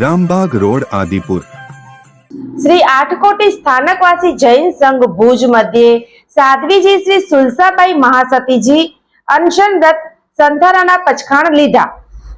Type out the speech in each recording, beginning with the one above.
Rambagh road Adipur. Shri આઠકોટી સ્થાનકવાસી જૈન સંઘ ભુજ મધ્યે સાધ્વીજી શ્રી સુલસાબાઈ મહાસતીજી અનશનરત સંથારાના પછખાણ લીધા.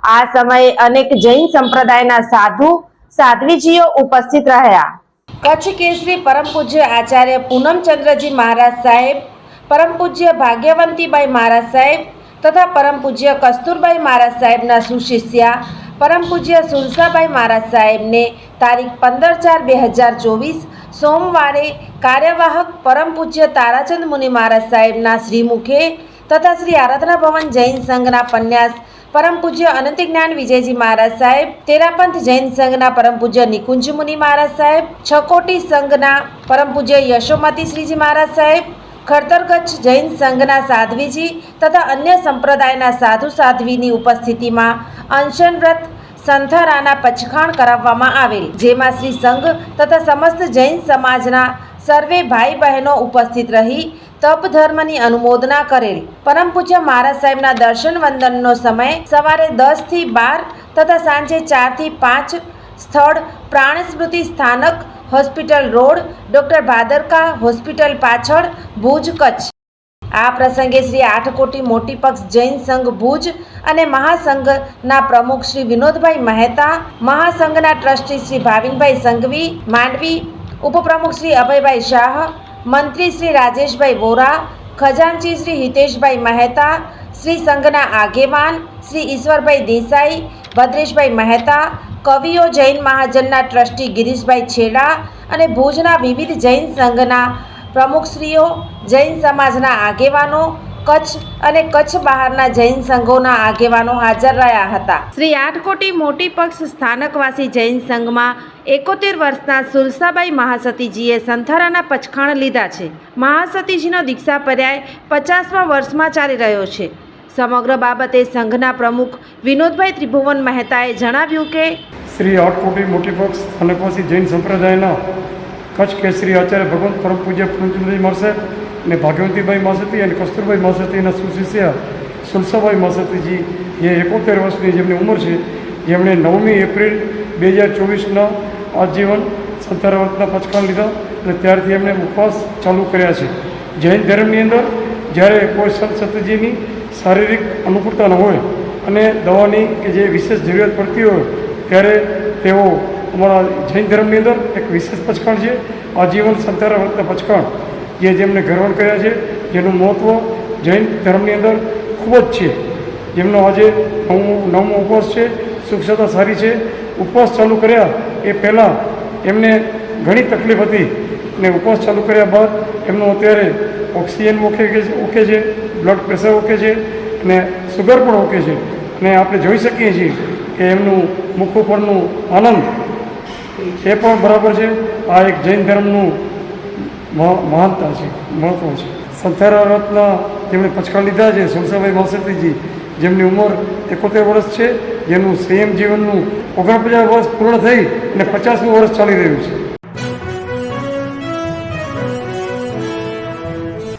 આ સમયે અનેક જૈન સંપ્રદાયના સાધુ સાધ્વીજીઓ ઉપસ્થિત રહ્યા. કચ્છ કેસરી પરમ પૂજ્ય આચાર્ય પૂનમચંદ્રજી મહારાજ સાહેબ પરમ પૂજ્ય ભાગ્યવંતીબાઈ મહારાજ સાહેબ તથા પરમ પૂજ્ય કસ્તુરબાઈ મહારાજ સાહેબના સુશિષ્યા પરમ પૂજ્ય સુરસાબાઈ મહારાજ સાહેબને તારીખ પંદર ચાર બે હજાર ચોવીસ સોમવારે કાર્યવાહક પરમ પૂજ્ય તારાચંદ મુનિ મહારાજ સાહેબના શ્રીમુખે તથા શ્રી આરાધના ભવન જૈન સંઘના પન્યાસ પરમ પૂજ્ય અનંત જ્ઞાન વિજયજી મહારાજ સાહેબ, તેરાપંથ જૈન સંઘના પરમ પૂજ્ય નિકુંજ મુનિ મહારાજ સાહેબ, છકોટી સંઘના પરમ પૂજ્ય યશોમતી શ્રીજી મહારાજ સાહેબ ખડતર કચ્છ જૈન સંઘના સાધ્વીજી તથા અન્ય સંપ્રદાયના સાધુ સાધ્વીની ઉપસ્થિતિમાં અનશનરત સંથારાના પચખાણ કરાવવામાં આવેલ, જેમાં શ્રી સંઘ તથા સમસ્ત જૈન સમાજના સર્વે ભાઈ બહેનો ઉપસ્થિત રહી તપ ધર્મની અનુમોદના કરેલ. પરમ પૂજ્ય મહારાજ સાહેબના દર્શન વંદનનો સમય સવારે દસથી બાર તથા સાંજે ચારથી પાંચ સ્થળ પ્રાણ સ્મૃતિ સ્થાનક hospital road, doctor Bhadarka hospital પાછળ, ભુજ કચ્છ. આ પ્રસંગે શ્રી આઠકોટી મોટી પક્ષ જૈન સંઘ ભુજ અને મહાસંઘના પ્રમુખ શ્રી વિનોદભાઈ મહેતા, મહાસંઘના ટ્રસ્ટી શ્રી ભાવિનભાઈ સંઘવી, માંડવી, ઉપપ્રમુખ શ્રી અભયભાઈ શાહ, મંત્રી શ્રી રાજેશભાઈ વોરા, ખજાનચી શ્રી હિતેશભાઈ મહેતા, શ્રી સંઘના આગેવાન શ્રી ઈશ્વરભાઈ દેસાઈ, ભદ્રેશભાઈ મહેતા કવિઓ જૈન મહાજનના ટ્રસ્ટી ગિરીશભાઈ છેડા અને ભુજના વિવિધ જૈન સંઘના પ્રમુખશ્રીઓ, જૈન સમાજના આગેવાનો, કચ્છ અને કચ્છ બહારના જૈન સંઘોના આગેવાનો હાજર રહ્યા હતા. શ્રી આઠકોટી મોટી પક્ષ સ્થાનકવાસી જૈન સંઘમાં એકોતેર વર્ષના સુલસાબાઈ મહાસતીજીએ સંથારાના પચખાણ લીધા છે. મહાસતીજીનો દીક્ષા પર્યાય પચાસમા વર્ષમાં ચાલી રહ્યો છે. સમગ્ર બાબતે સંઘના પ્રમુખ વિનોદભાઈ ત્રિભુવન મહેતાએ જણાવ્યું કે શ્રી આઠકોટી મોટી પક્ષ સ્થાનકવાસી જૈન સંપ્રદાયના કચ્છ કેસરી આચાર્ય ભગવંત પરમ પૂજ્ય પૂનચંદ્રજી માસે અને ભાગ્યવંતીબાઈ માસતી અને કસ્તુરબાઈ અને સુશિષ્ય સુલસાભાઈ માસતીજી જે એકોતેર વર્ષની જેમની ઉંમર છે, જેમણે નવમી એપ્રિલ બે હજાર ચોવીસના આજીવન સંતારાવતના પચખાણ લીધા અને ત્યારથી એમણે ઉપવાસ ચાલુ કર્યા છે. જૈન ધર્મની અંદર જ્યારે કોઈ સંત સતજીની શારીરિક અનુકૂળતા ન હોય અને દવાની કે જે વિશેષ જરૂરિયાત પડતી હોય ત્યારે તેઓ અમારા જૈન ધર્મની અંદર એક વિશેષ પચકણ છે. આજીવન સંતારા વ્રતના પચકણ. જે જેમને ગ્રહણ કર્યા છે, જેનું મહત્ત્વ જૈન ધર્મની અંદર ખૂબ જ છે. જેમનો આજે નવમો નવમો ઉપવાસ છે સુક્ષતા સારી છે. ઉપવાસ ચાલુ કર્યા એ પહેલાં એમને ઘણી તકલીફ હતી અને ઉપવાસ ચાલુ કર્યા બાદ એમનું અત્યારે ઓક્સિજન ઓકે ઓકે છે. બ્લડ પ્રેશર ઓકે છે અને સુગર પણ ઓકે છે. અને આપણે જોઈ શકીએ છીએ કે એમનું મુખ ઉપરનું આનંદ એ પણ બરાબર છે. આ એક જૈન ધર્મનું મહ- મહાનતા છે મહત્ત્વ છે. સંથારા રત્ન જેમણે પછકાર લીધા છે. સુરસાભાઈ માસતીજી જેમની ઉંમર એકોતેર વર્ષ છે, જેનું સંયમ જીવનનું ઓગણપચાસ વર્ષ પૂર્ણ થઈ અને પચાસમું વર્ષ ચાલી રહ્યું છે.